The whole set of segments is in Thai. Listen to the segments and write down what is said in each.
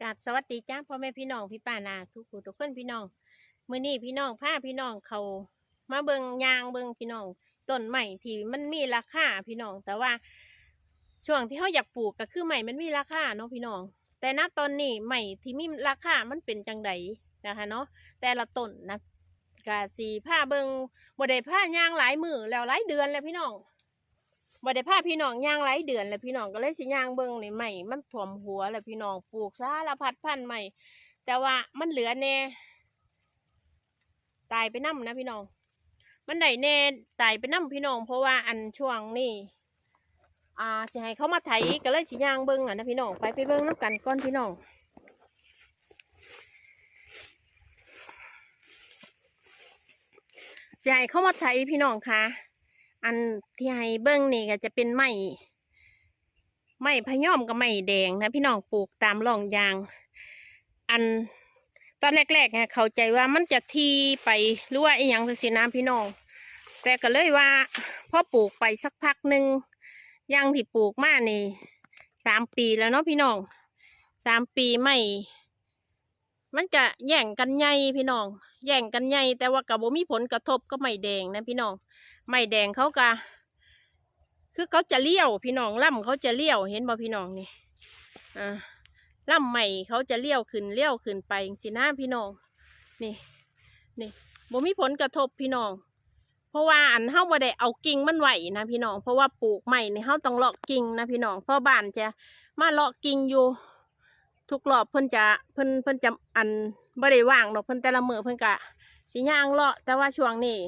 กราบสวัสดีจ้าพ่อแม่พี่น้องพี่ป้านาทุกผู้ทุกคนพี่น้องมื้อนี้พี่น้องพาพี่น้องเขามาเบิงยางเบิงพี่น้องต้นใหม่ที่มันมีราคาพี่น้อง แต่ว่าช่วงที่เขาอยากปลูกก็คือใหม่มันมีราคาเนาะพี่น้อง แต่ณตอนนี้ใหม่ที่มีราคามันเป็นจังใดนะคะเนาะแต่ละต้นนะกาสีผ้าเบิงบ่ได้ผ้ายางหลายมือแล้วหลายเดือนแล้วพี่น้อง บ่ได้พาพี่น้องย่างหลายเดือนแล้วพี่น้องก็เลยสิย่างเบิ่งนี่ใหม่มันถ่วมหัวแล้วพี่น้องปลูกสารพัดพันธุ์ใหม่แต่ว่ามันเหลือแน่ตายไปนํนะพี่น้อง มันได้แน่ตายไปนํพี่น้อง เพราะว่าอันช่วงนี้อ่าสิให้เขามาไถก็เลยสิย่างเบิ่งอะนะพี่น้องไปไปเบิ่งน้ำกันก่อนพี่น้องสิให้เขามาไถพี่น้องค่ะ อันที่ให้เบิ้งนี่ก็จะเป็นไม้ไม้พะยอมกับไม้แดงนะพี่น้องปลูกตามร่องยาง อันตอนแรกๆเนี่ยเข้าใจว่ามันจะทีไปหรือว่าไอ้หยังสิน้ำพี่น้อง แต่ก็เลยว่าพอปลูกไปสักพักหนึ่งยางที่ปลูกมานี่สามปีแล้วเนาะพี่น้องสามปีไม่มันก็แย่งกันใหญ่พี่น้องแย่งกันใหญ่แต่ว่ากับบ่มีผลกระทบก็ไม่แดงนะพี่น้อง ไม่แดงเขากะคือเขาจะเลี้ยวพี่น้องล่ำเขาจะเลี้ยวเห็นบ่พี่น้องนี่อ่าล่ำใหม่เขาจะเลี้ยวขึ้นเลี้ยวขึ้นไปสินะพี่น้องนี่นี่บ่มีผลกระทบพี่น้อง เพราะว่าอันเฮาบ่ได้เอากิ่งมันไหวนะพี่น้อง เพราะว่าปลูกใหม่นี่เฮาต้องเลาะกิ่งนะพี่น้องเพราะบ้านจะมาเลาะกิ่งอยู่ ทุกรอบเพิ่นจะเพิ่นเพิ่นจะอันบ่ได้ว่างดอกเพิ่นแต่ละมือเพิ่นกะสิย่างเลาะแต่ว่าช่วงนี้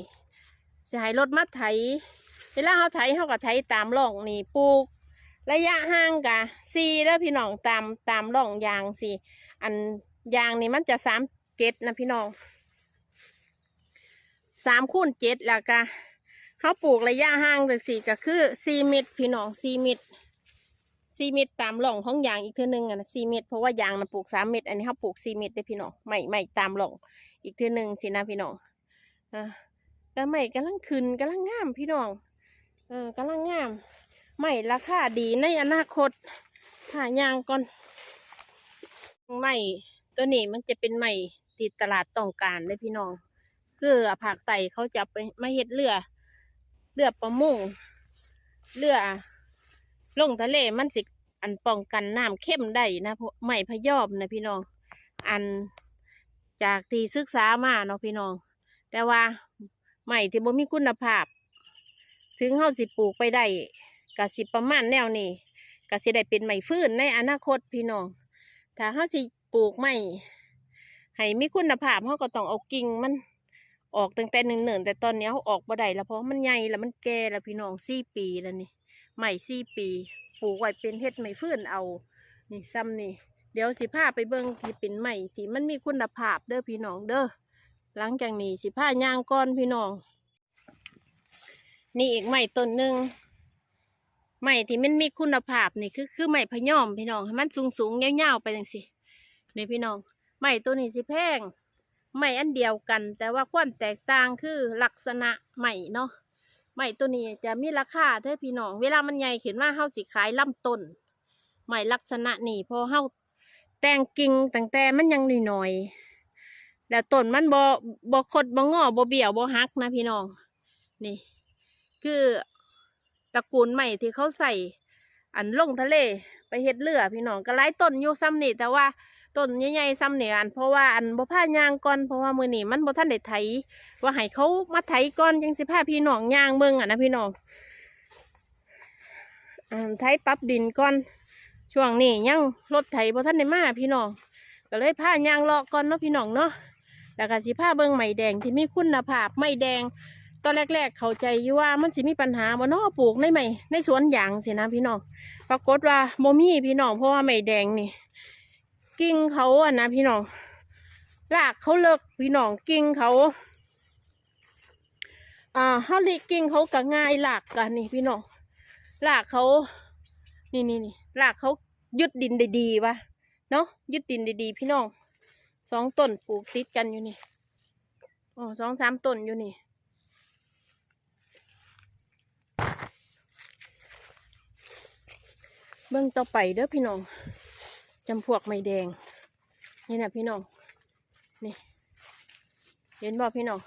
สิให้รถมาไถ เวลาเขาไถเขาก็ไถตามร่องนี่ปลูก ระยะห่างกะสี่แล้วพี่น้องตามตามร่องยางสี่อันยางนี่มันจะสามเจ็ดนะพี่น้องสามคูณเจ็ดแล้วก็เขาปลูกระยะห่างจากสี่ก็คือสี่เมตรพี่น้องสี่เมตรสี่เมตรตามร่องของยางอีกเท่านึงอะนะสี่เมตรเพราะว่ายางนะปลูกสามเมตรอันนี้เขาปลูกสี่เมตรได้พี่น้องไม่ไม่ตามร่องอีกเท่านึงสินะพี่น้องอ่า ก็ใหม่กำลังขึ้นกำลังงามพี่น้อง เออกำลังงามใหม่ราคาดีในอนาคตหายางก่อนใหม่ตัวนี้มันจะเป็นใหม่ติดตลาดต้องการเลยพี่น้องคือภาคใต้เขาจะไปมาเฮ็ดเรือเรือประมงเรือลงทะเลมันสิอันป้องกันน้ำเข้มได้นะพวกใหม่พยอมนะพี่น้อง อันจากที่ศึกษามาเนาะพี่น้อง แต่ว่า ใหม่ที่บ่มีคุณภาพ ถึงเฮาสิปลูกไปได้ก็สิประมาณแนวนี้ก็สิได้เป็นใหม่ฟื้นในอนาคตพี่น้อง ถ้าเฮาสิปลูกใหม่ให้มีคุณภาพเฮาก็ต้องเอากิ่งมันออกตั้งแต่เนิ่งเนๆแต่ตอนนี้เฮาออกบ่ได้แล้วเพราะมันใหญ่แล้วมันแก่แล้วพี่น้องสี่ปีแล้วนี่ใหม่สี่ปีปลูกไว้เป็นเฮ็ดใหม่ฟื้นเอา นี่ซ้ำนี่ เดี๋ยวสิพาไปเบิ่งที่เป็นใหม่ที่มันมีคุณภาพเด้อพี่น้องเด้อ หลังจากนี้สิผ้ายางก้อนพี่น้อง นี่อีกใหม่ต้นหนึ่งใหม่ที่มันมีคุณภาพนี่คือคือใหม่พะยอมพี่น้องให้มันสูงสูงๆยาวๆไปจังสินี่พี่น้องใหม่ตัวนี้สิแพงใหม่อันเดียวกัน แต่ว่าความแตกต่างคือลักษณะใหม่เนาะใหม่ตัวนี้จะมีราคาเด้อพี่น้อง เวลามันใหญ่ขึ้นมาเฮาสิขายลำต้นใหม่ลักษณะนี่พอเฮาแต่งกิ่งตั้งแต่มันยังหน้อยๆ แล้วต้นมันบ่บ่คดบ่งอบ่เบี้ยวบ่หักนะพี่น้อง นี่ คือตระกูลใหม่ที่เขาใส่ อันลงทะเลไปเฮ็ดเรือพี่น้องก็หลายต้นอยู่ซ้ำนี่แต่ว่าต้นใหญ่ๆซ้ำเนี่อันเพราะว่าอันบ่พายางก่อนเพราะว่ามื้อนี้มันบ่ทันได้ไถว่าให้เขามาไถก่อนจังสิพาพี่น้องยางเบิ่งอะนะพี่น้องอ่าไถปรับดินก่อนช่วงนี้ยังรถไถบ่ทันได้มาพี่น้องก็เลยพายางเลาะก่อนเนาะพี่น้องเนาะ แล้วก็สิผ้าเบิ่งไหมแดงที่มีคุณภาพไหมแดง ตอนแรก ๆ เข้าใจอยู่ว่ามันสิมีปัญหาบ่นาะปลูกในไหมในสวนยางสินะพี่น้องปรากฏว่าบ่มีพี่น้องเพราะว่าไหมแดงนี่ กิ่งเขาอะนะพี่น้องรากเขาเลิกพี่น้องกิ่งเขาอ่าฮาลิกิ่งเขาก็ง่ายรากกันนี่พี่น้องรากเขานี่นี่นี่รากเขายึดดินได้ดีวะเนาะยึดดินได้ดีพี่น้อง สองต้นปลูกติดกันอยู่นี่อ๋อสองสามต้นอยู่นี่ เบิ่งต่อไปเด้อพี่น้องจำพวกไม้แดง นี่นะพี่น้องนี่เห็นบ่พี่น้อง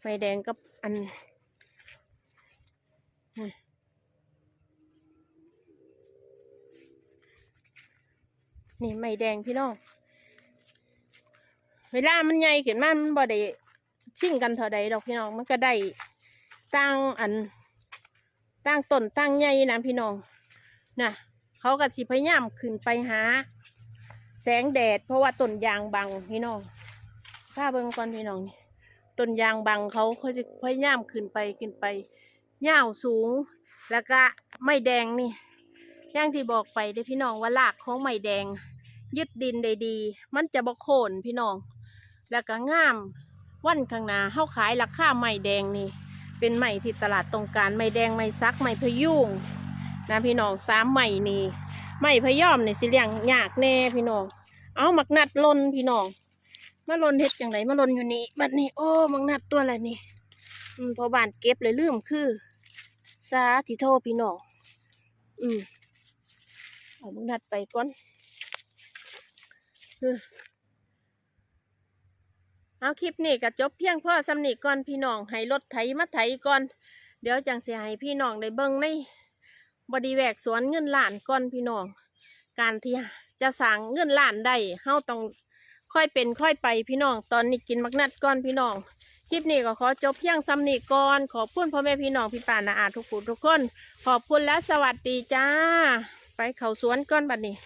ไฟแดงกับอันนี่นี่ไม่แดงพี่น้อง เวลามันใหญ่ขึ้นมามันบ่ได้ชิ่งกันเท่าใดดอกพี่น้องมันก็ได้ตั้งอันตั้งต้นตั้งใหญ่นะพี่น้องนะเขาก็สิพยายามขึ้นไปหา แสงแดด เพราะว่าต้นยางบังพี่น้องถ้าเบิ่งก่อนพี่น้องนี่ต้นยางบังเขาเขาจะพยายามขึ้นไปขึ้นไปยาวสูง แล้วก็ไม่แดงนี่อย่างที่บอกไปเด้พี่น้องว่ารากของไม่แดง ยึดดินได้ดี มันจะบ่โค่นพี่น้อง แล้วก็งามวันข้างหน้าเฮาขายราคาไม้แดงนี่ เป็นไม้ที่ตลาดตรงการไม้แดงไม้ซักไม้พยุงนะพี่น้องสามไม้นี่ไม้พยอมนี่สิเลี้ยงยากแน่พี่น้องเอามักนัดลนพี่น้องมาลนเฮ็ดจังไดมาลนอยู่นี่บัดนี้โอ้มักนัดตัวอะไรนี่พอบานเก็บเลยลืมคือสาธิโทพี่น้องอืมเอามักนัดไปก่อน เอาคลิปนี้ก็จบเพียงพ่อสำนีก่อนพี่น้องให้รถไถมาไถก่อน เดี๋ยวจังเสิให้พี่น้องได้เบิ่งในบดีแวกสวนเงินล้านก่อนพี่น้อง การที่จะสั่งเงินล้านได้เฮาต้องค่อยเป็นค่อยไปพี่น้อง ตอนนี้กินมักนัดก่อนพี่น้อง คลิปนี้ก็ขอจบเพียงซ้ำนีก่อนขอบคุณพ่อแม่พี่น้องพี่ป่านาอาทุกผู้ทุกคน ขอบคุณและสวัสดีจ้า ไปเขาสวนก่อนบัดนี้